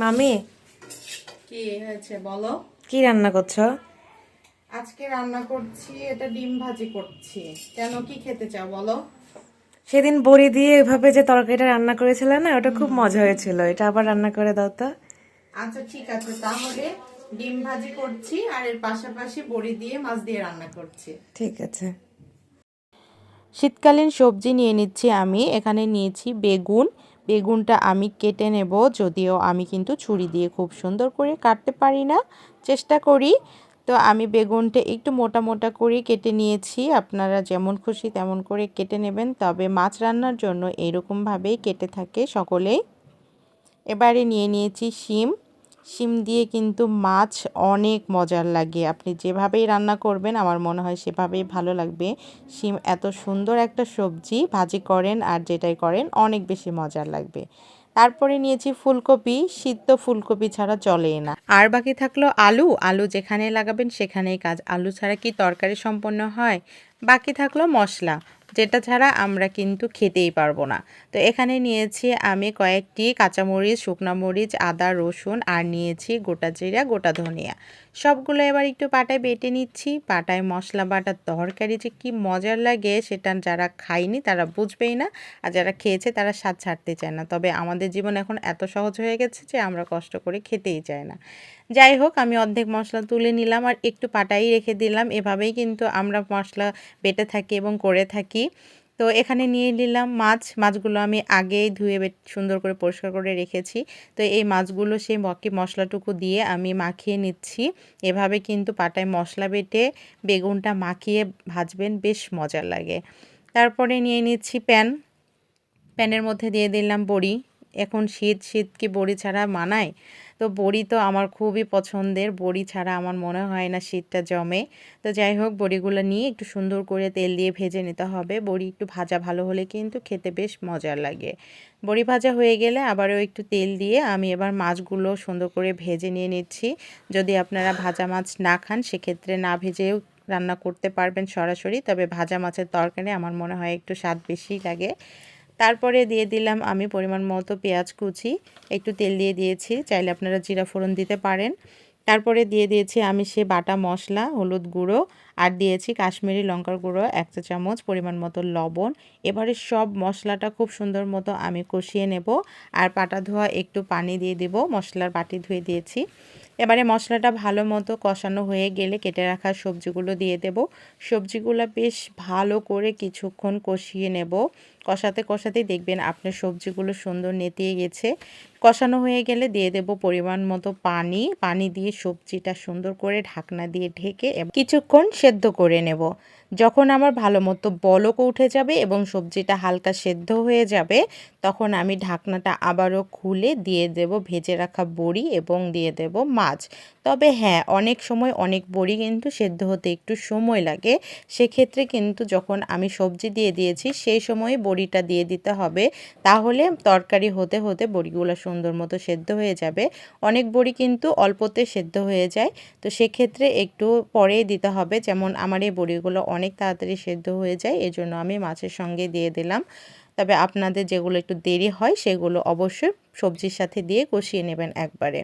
মামি? কি হয়েছে বলো। কি রান্না করছ? আজকে রান্না করছি এটা ডিম ভাজি করছি। কেন কি খেতে চাও বলো। সেদিন বড়ি দিয়ে এভাবে যে তরকারিটা রান্না করেছিলে না ওটা খুব মজা হয়েছিল। এটা আবার রান্না করে দাও তো। আচ্ছা ঠিক আছে। তাহলে ডিম ভাজি করছি আর এর পাশাপাশি বড়ি দিয়ে মাছ দিয়ে রান্না করছি। ঠিক আছে। শীতকালীন সবজি নিয়ে নিচ্ছি আমি। এখানে নিয়েছি বেগুন বেগুনটা আমি কেটে নেব, যদিও আমি কিন্তু ছুরি দিয়ে খুব সুন্দর করে কাটতে পারি না, চেষ্টা করি। তো আমি বেগুনটা একটু মোটা মোটা করে কেটে নিয়েছি, আপনারা যেমন খুশি তেমন করে কেটে নেবেন, তবে মাছ রান্নার জন্য এরকমভাবেই কেটে থাকে সকলেই। এবারে নিয়ে নিয়েছি শিম। শিম দিয়ে কিন্তু মাছ অনেক মজার লাগে। আপনি যেভাবেই রান্না করবেন, আমার মনে হয় সেভাবেই ভালো লাগবে। শিম এত সুন্দর একটা সবজি, ভাজি করেন আর যেটাই করেন, অনেক বেশি মজার লাগবে। তারপরে নিয়েছি ফুলকপি, সিদ্ধ ফুলকপি ছাড়া চলেই না। আর বাকি থাকল আলু। আলু যেখানে লাগাবেন সেখানেই কাজ। আলু ছাড়া কি তরকারি সম্পন্ন হয়? বাকি থাকল মশলা, যেটা ছাড়া আমরা কিন্তু খেতেই পারব না। তো এখানে নিয়েছি আমি কয়েকটি কাঁচামরিচ, শুকনা মরিচ, আদা, রসুন, আর নিয়েছি গোটা জিরা, গোটা ধনিয়া। সবগুলো এবার একটু পাটায় বেটে নিচ্ছি। পাটায় মশলা বাটার তরকারি যে কী মজার লাগে, সেটা যারা খায়নি তারা বুঝবেই না, আর যারা খেয়েছে তারা স্বাদ ছাড়তে চায় না। তবে আমাদের জীবন এখন এত সহজ হয়ে গেছে যে আমরা কষ্ট করে খেতেই চাই না। যাই হোক, আমি অর্ধেক মশলা তুলে নিলাম আর একটু পাটাই রেখে দিলাম। এভাবেই কিন্তু আমরা মশলা বেটে থাকি এবং করে থাকি। তো এখানে নিয়ে নিলাম মাছ। মাছগুলো আমি আগেই ধুয়ে সুন্দর করে পরিষ্কার করে রেখেছি। তো এই মাছগুলো সেই মকি, মশলাটুকু দিয়ে আমি মাখিয়ে নিচ্ছি। এভাবে কিন্তু পাটায় মশলা বেটে বেগুনটা মাখিয়ে ভাজবেন, বেশ মজার লাগে। তারপরে নিয়ে নিচ্ছি প্যান। প্যানের মধ্যে দিয়ে দিলাম বড়ি। এখন শীত শীত কি বড়ি ছাড়া মানায়? তো বড়ি তো আমার খুবই পছন্দের। বড়ি ছাড়া আমার মনে হয় না শীতটা জমে। তো যাই হোক, বড়িগুলো নিয়ে একটু সুন্দর করে তেল দিয়ে ভেজে নিতে হবে। বড়ি একটু ভাজা ভালো হলে কিন্তু খেতে বেশ মজার লাগে। বড়ি ভাজা হয়ে গেলে আবারও একটু তেল দিয়ে আমি এবার মাছগুলো সুন্দর করে ভেজে নিয়ে নিচ্ছি। যদি আপনারা ভাজা মাছ না খান, সেক্ষেত্রে না ভেজেও রান্না করতে পারবেন সরাসরি। তবে ভাজা মাছের তরকারি আমার মনে হয় একটু স্বাদ বেশি লাগে। তারপরে দিয়ে দিলাম আমি পরিমাণ মতো পেঁয়াজ কুচি, একটু তেল দিয়ে দিয়েছি, চাইলে আপনারা জিরা ফোড়ন দিতে পারেন। তারপরে দিয়ে দিয়েছি আমি সে বাটা মশলা, হলুদ গুঁড়ো, আর দিয়েছি কাশ্মীরি লঙ্কার গুঁড়ো, এক চা চামচ পরিমাণ মতো লবণ। এবারে সব মশলাটা খুব সুন্দর মতো আমি কষিয়ে নেব, আর পাটা ধোয়া একটু পানি দিয়ে দেব, মশলার বাটি ধুয়ে দিয়েছি। এবারে মশলাটা ভালো মতো কষানো হয়ে গেলে কেটে রাখা সবজিগুলো দিয়ে দেব। সবজিগুলো বেশ ভালো করে কিছুক্ষণ কষিয়ে নেব। কষাতে কষাতেই দেখবেন আপনার সবজিগুলো সুন্দর নেতিয়ে গেছে। কষানো হয়ে গেলে দিয়ে দেব পরিমাণ মতো পানি। পানি দিয়ে সবজিটা সুন্দর করে ঢাকনা দিয়ে ঢেকে কিছুক্ষণ সেদ্ধ করে নেব। যখন আমার ভালো মতো বলকও উঠে যাবে এবং সবজিটা হালকা সেদ্ধ হয়ে যাবে, তখন আমি ঢাকনাটা আবারও খুলে দিয়ে দেব ভেজে রাখা বড়ি এবং দিয়ে দেব মাছ। তবে হ্যাঁ অনেক সময় অনেক বড়ি কিন্তু সেদ্ধ হতে একটু সময় লাগে। সেক্ষেত্রে কিন্তু যখন আমি সবজি দিয়ে দিয়েছি, সেই সময় বড়িটা দিয়ে দিতে হবে। তাহলে তরকারি হতে হতে বড়িগুলো সুন্দর মতো সেদ্ধ হয়ে যাবে। অনেক বড়ি কিন্তু অল্পতে সেদ্ধ হয়ে যায়। তো সেক্ষেত্রে একটু পরেই দিতে হবে। যেমন আমার এই বড়িগুলো অনেক তাড়াতাড়ি সেদ্ধ হয়ে যায়, এজন্য আমি মাছের সঙ্গে দিয়ে দিলাম। তবে আপনাদের যেগুলো একটু দেরি হয়, সেগুলো অবশ্যই সবজির সাথে দিয়ে কষিয়ে নেবেন একবারে।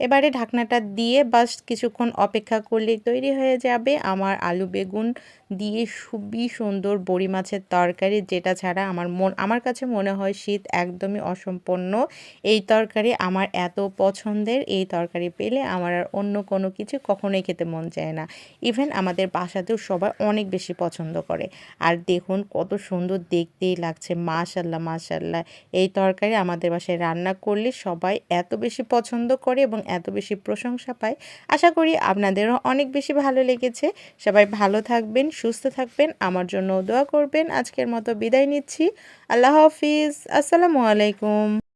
এবারে ঢাকনাটা দিয়ে বাস কিছুক্ষণ অপেক্ষা করলেই তৈরি হয়ে যাবে। আমার আলু বেগুন দিয়ে খুবই সুন্দর বড়ি মাছের তরকারি, যেটা ছাড়া আমার মন, আমার কাছে মনে হয় শীত একদমই অসম্পন্ন। এই তরকারি আমার এত পছন্দের, এই তরকারি পেলে আমার আর অন্য কোনো কিছু কখনোই খেতে মন চায় না। ইভেন আমাদের বাসাতেও সবাই অনেক বেশি পছন্দ করে। আর দেখুন কত সুন্দর দেখতেই লাগছে, মাশাল্লাহ মাশাল্লাহ। এই তরকারি আমাদের বাসায় রান্না করলে সবাই এত বেশি পছন্দ করে এবং এত বেশি প্রশংসা পায়। আশা করি আপনাদেরও অনেক বেশি ভালো লেগেছে। সবাই ভালো থাকবেন, সুস্থ থাকবেন, আমার জন্য দোয়া করবেন। আজকের মতো বিদায় নিচ্ছি। আল্লাহ হাফিজ। আসসালামু আলাইকুম।